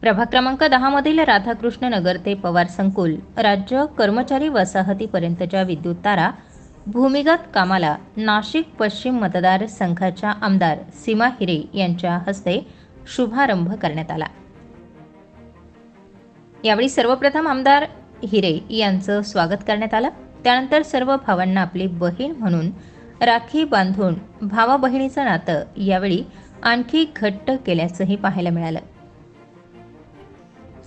प्रभाग क्रमांक दहामधील राधाकृष्ण नगर ते पवार संकुल राज्य कर्मचारी वसाहतीपर्यंतच्या विद्युत तारा भूमिगत कामाला नाशिक पश्चिम मतदार संघाच्या आमदार सीमा हिरे यांच्या हस्ते शुभारंभ करण्यात आला. यावेळी सर्वप्रथम आमदार हिरे यांचं स्वागत करण्यात आलं. त्यानंतर सर्व भावांना आपली बहीण म्हणून राखी बांधून भावा बहिणीचं नातं यावेळी आणखी घट्ट केल्याचंही पाहायला मिळालं.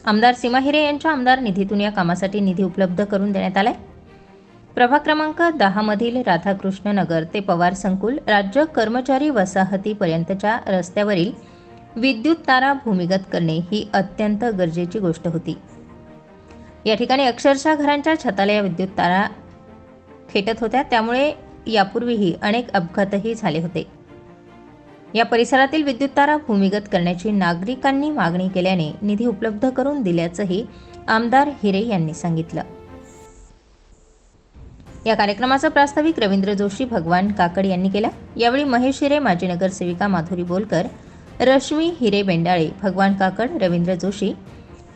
आमदार सीमा हिरे यांच्या आमदार निधीतून या कामासाठी निधी उपलब्ध करून देण्यात आलाय. प्रभाग क्रमांक दहामधील राधाकृष्ण नगर ते पवार संकुल राज्य कर्मचारी वसाहतीपर्यंतच्या रस्त्यावरील विद्युत तारा भूमिगत करणे ही अत्यंत गरजेची गोष्ट होती. या ठिकाणी अक्षरशः घरांच्या छताला या विद्युत तारा खेटत होत्या. त्यामुळे यापूर्वीही अनेक अपघातही झाले होते. या परिसरातील विद्युत तारा भूमिगत करण्याची नागरिकांनी मागणी केल्याने निधी उपलब्ध करून दिल्याचंही आमदार हिरे यांनी सांगितलं. या कार्यक्रमाचा प्रास्ताविक रवींद्र जोशी भगवान काकड यांनी केला. यावेळी महेश हिरे माजी नगरसेविका माधुरी बोलकर रश्मी हिरे बेंडाळे भगवान काकड रवींद्र जोशी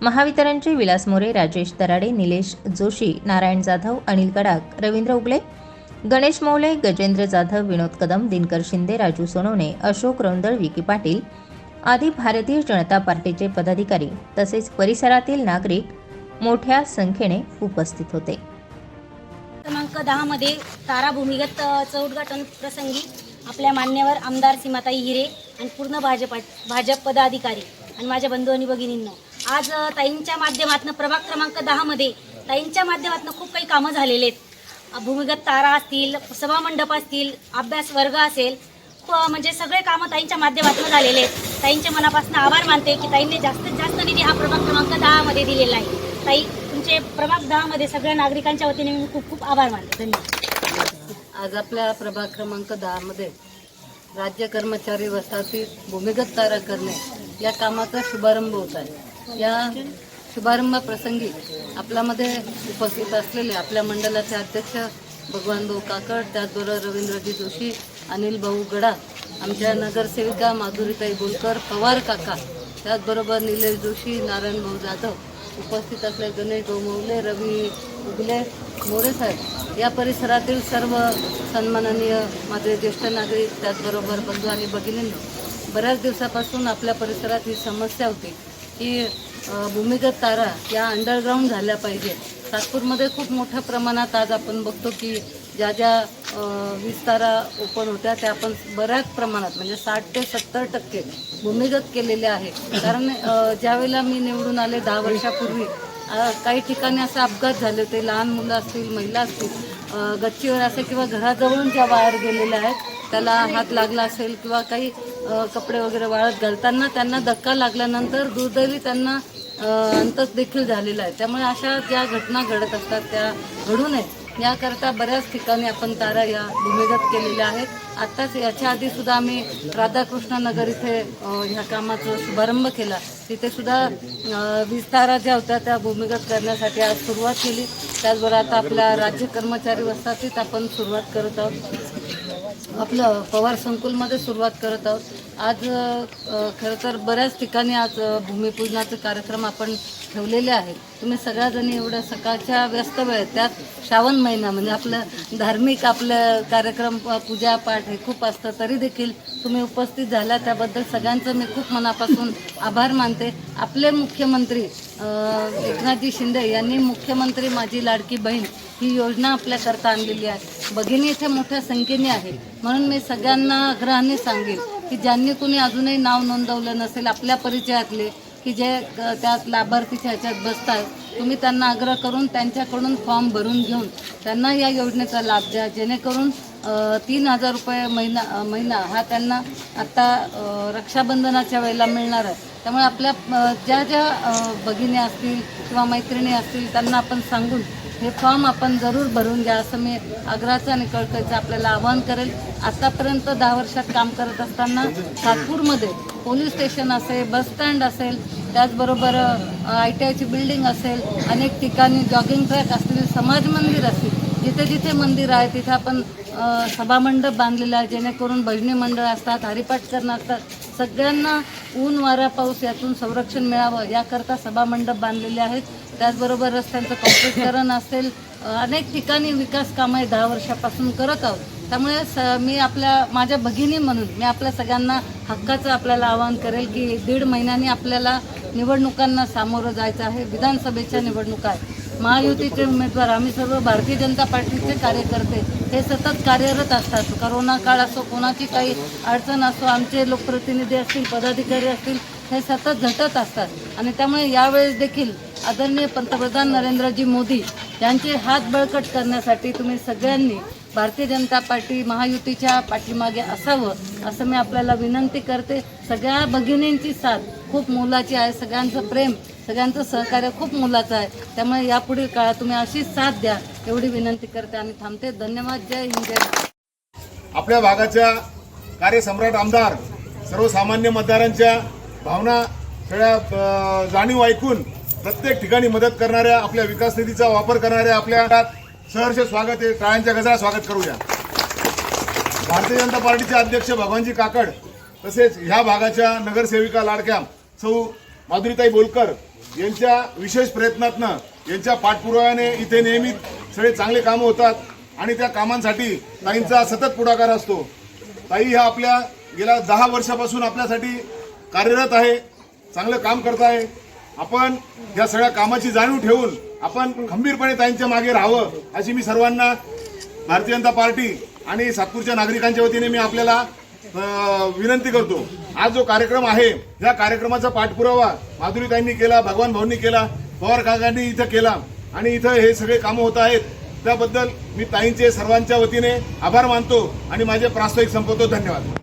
महावितरणचे विलास मोरे राजेश दराडे निलेश जोशी नारायण जाधव अनिल कडाक रवींद्र उगले गणेश मौले गजेंद्र जाधव विनोद कदम दिनकर शिंदे राजू सोनवणे अशोक रौंदळ विकी पाटील आदी भारतीय जनता पार्टीचे पदाधिकारी तसेच परिसरातील नागरिक मोठ्या संख्येने उपस्थित होते. क्रमांक दहामध्ये तारा भूमिगत उद्घाटन प्रसंगी आपल्या मान्यवर आमदार सीमाताई हिरे आणि पूर्ण भाजप भाजप पदाधिकारी आणि माझ्या बंधू आणि भगिनींना आज ताईंच्या माध्यमातून प्रभाग क्रमांक दहामध्ये ताईंच्या माध्यमातून खूप काही कामं झालेले आहेत. भूमिगत तारा असतील सभामंडप असतील अभ्यास वर्ग असेल प- म्हणजे सगळे कामं ताईंच्या माध्यमातून झालेले आहेत. ताईंच्या मनापासून आभार मानते की ताईंनी जास्तीत जास्त निधी हा प्रभाग क्रमांक दहामध्ये दिलेला आहे. ताई तुमचे प्रभाग दहामध्ये सगळ्या नागरिकांच्या वतीने मी खूप खूप आभार मानते. धन्यवाद. आज आपल्या प्रभाग क्रमांक दहामध्ये राज्य कर्मचारी वसाहतीत भूमिगत तारा करणे या कामाचा शुभारंभ होत आहे. या शुभारंभाप्रसंगी आपल्यामध्ये उपस्थित असलेले आपल्या मंडळाचे अध्यक्ष भगवान भाऊ काकड त्याचबरोबर रवींद्रजी जोशी अनिल भाऊ गडा आमच्या नगरसेविका माधुरीताई बोलकर पवार काका त्याचबरोबर निलेश जोशी नारायण भाऊ जाधव उपस्थित असले गणेश भाऊ रवी उगले मोरे साहेब. या परिसरातील सर्व सन्माननीय माझे ज्येष्ठ नागरिक त्याचबरोबर बंधू आणि भगिनींनो बऱ्याच दिवसापासून आपल्या परिसरात ही समस्या होती. की भूमिगत तारा या अंडरग्राऊंड झाल्या पाहिजे. सातपूरमध्ये खूप मोठ्या प्रमाणात आज आपण बघतो की ज्या ज्या वीज तारा ओपन होत्या त्या आपण बऱ्याच प्रमाणात म्हणजे साठ ते सत्तर टक्के भूमिगत केलेल्या आहे. कारण ज्यावेळेला मी निवडून आले दहा वर्षापूर्वी काही ठिकाणी असे अपघात झाले होते. लहान मुलं असतील महिला असतील गच्चीवर असे किंवा घराजवळून ज्या वायर गेलेल्या आहेत त्याला हात लागला असेल किंवा काही कपडे वगैरे वाळत घालताना त्यांना धक्का लागल्यानंतर दुर्दैवी त्यांना अंतच देखील झालेला आहे. त्यामुळे अशा ज्या घटना घडत असतात त्या घडू नये. याकरता बऱ्याच ठिकाणी आपण तारा या भूमिगत केलेल्या आहेत. आत्ताच याच्या आधी सुद्धा आम्ही राधाकृष्ण नगर इथे ह्या कामाचा शुभारंभ केला. तिथे सुद्धा वीज तारा ज्या होत्या त्या भूमिगत करण्यासाठी आज सुरुवात केली. त्याचबरोबर आता आपल्या राज्य कर्मचारी वस्तातीत आपण सुरुवात करत आहोत. आपलं पवार संकुलमध्ये सुरुवात करत आहोत. आज खरं तर बऱ्याच ठिकाणी आज अ, भूमिपूजनाचे कार्यक्रम आपण ठेवलेले आहेत. तुम्ही सगळ्याजणी एवढ्या सकाळच्या व्यस्त वेळेत त्यात श्रावण महिना म्हणजे आपलं धार्मिक आपलं कार्यक्रम अ, पूजापाठ हे खूप असतं तरी देखील तुम्ही उपस्थित झाला. त्याबद्दल सगळ्यांचं मी खूप मनापासून आभार मानते. आपले मुख्यमंत्री एकनाथजी शिंदे यांनी मुख्यमंत्री माझी लाडकी बहीण ही योजना आपल्याकरता आणलेली आहे. भगिनी इथे मोठ्या संख्येने आहे. म्हणून मी सगळ्यांना आग्रहाने सांगेन की ज्यांनी कुणी अजूनही नाव नोंदवलं नसेल आपल्या परिचयातले की जे त्यात लाभार्थीच्या ह्याच्यात बसतात तुम्ही त्यांना आग्रह करून त्यांच्याकडून फॉर्म भरून घेऊन त्यांना या योजनेचा लाभ द्या. जेणेकरून तीन हजार रुपये महिना महिना हा त्यांना आत्ता रक्षाबंधनाच्या वेळेला मिळणार आहे. त्यामुळे आपल्या ज्या ज्या भगिनी असतील किंवा मैत्रिणी असतील त्यांना आपण सांगून हे फॉर्म आपण जरूर भरून घ्या असं मी आग्रहाचं आणि कळकळीचं आपल्याला आवाहन करेल. आतापर्यंत दहा वर्षात काम करत असताना सातपूरमध्ये पोलीस स्टेशन असेल बस स्टँड असेल त्याचबरोबर आय टी आयची बिल्डिंग असेल अनेक ठिकाणी जॉगिंग ट्रॅक असतील समाज मंदिर असतील जिथे जिथे मंदिर आहे तिथे आपण सभामंडप बांधलेला आहे जेणेकरून भजनी मंडळ असतात हरिपाठ करणं असतात सगळ्यांना ऊन वारा पाऊस यातून संरक्षण मिळावं याकरता सभामंडप बांधलेले आहेत. त्याचबरोबर रस्त्यांचं कॉम्प्लिटकरण असेल अनेक ठिकाणी विकास कामं दहा वर्षापासून करत आहोत. त्यामुळे स मी आपल्या माझ्या भगिनी म्हणून मी आपल्या सगळ्यांना हक्काचं आपल्याला आवाहन करेल की दीड महिन्यांनी आपल्याला निवडणुकांना सामोरं जायचं आहे. विधानसभेच्या निवडणुका आहेत. महायुतीचे उमेदवार आम्ही सर्व भारतीय जनता पार्टीचे कार्यकर्ते हे सतत कार्यरत असतात. करोना काळ असो कोणाची काही अडचण असो आमचे लोकप्रतिनिधी असतील पदाधिकारी असतील हे सतत झटत असतात. आणि त्यामुळे यावेळेस देखील आदरणीय पंतप्रधान नरेंद्रजी मोदी यांचे हात बळकट करण्यासाठी तुम्ही सगळ्यांनी भारतीय जनता पार्टी महायुतीच्या पाठीमागे असावं असं मी आपल्याला विनंती करते. सगळ्या भगिनींची साथ खूप मोलाची आहे. सगळ्यांचं प्रेम सगळ्यांचं सहकार्य खूप मोलाचं आहे. त्यामुळे यापुढील काळात तुम्ही अशीच साथ द्या एवढी विनंती करते आणि थांबते. धन्यवाद. जय हिंद. जय आपल्या भागाच्या कार्यसम्राट आमदार सर्वसामान्य मतदारांच्या भावना सगळ्या जाणीव ऐकून प्रत्येक ठिकाणी मदत करणाऱ्या आपल्या विकास निधीचा वापर करणाऱ्या आपल्या सहर्ष स्वागत आहे. टाळ्यांच्या गजरा स्वागत करूया. भारतीय जनता पार्टीचे अध्यक्ष भगवानजी काकड तसेच ह्या भागाच्या नगरसेविका लाडक्या सौ माधुरीताई बोलकर यांच्या विशेष प्रयत्नातनं यांच्या पाठपुराव्याने इथे नेहमी सगळे चांगले कामं होतात आणि त्या कामांसाठी ताईंचा सतत पुढाकार असतो. ताई ह्या आपल्या गेल्या दहा वर्षापासून आपल्यासाठी कार्यरत आहे चांगलं काम करत आहे आपण या सगळ्या कामाची जाणीव ठेवून आपण खंबीरपणे ताईंच्या मागे राहावं अशी मी सर्वांना भारतीय जनता पार्टी आणि सातपूरच्या नागरिकांच्या वतीने मी आपल्याला विनंती करतो. आज जो कार्यक्रम आहे या कार्यक्रमाचा पाठपुरावा माधुरीताईंनी केला भगवान भाऊंनी केला पवार काकांनी इथं केला आणि इथं हे सगळे कामं होत आहेत. त्याबद्दल मी ताईंचे सर्वांच्या वतीने आभार मानतो आणि माझे प्रास्ताविक संपवतो. धन्यवाद.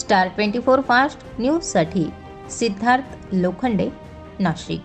स्टार ट्वेंटी फोर फास्ट न्यूजसाठी सिद्धार्थ लोखंडे नाशिक.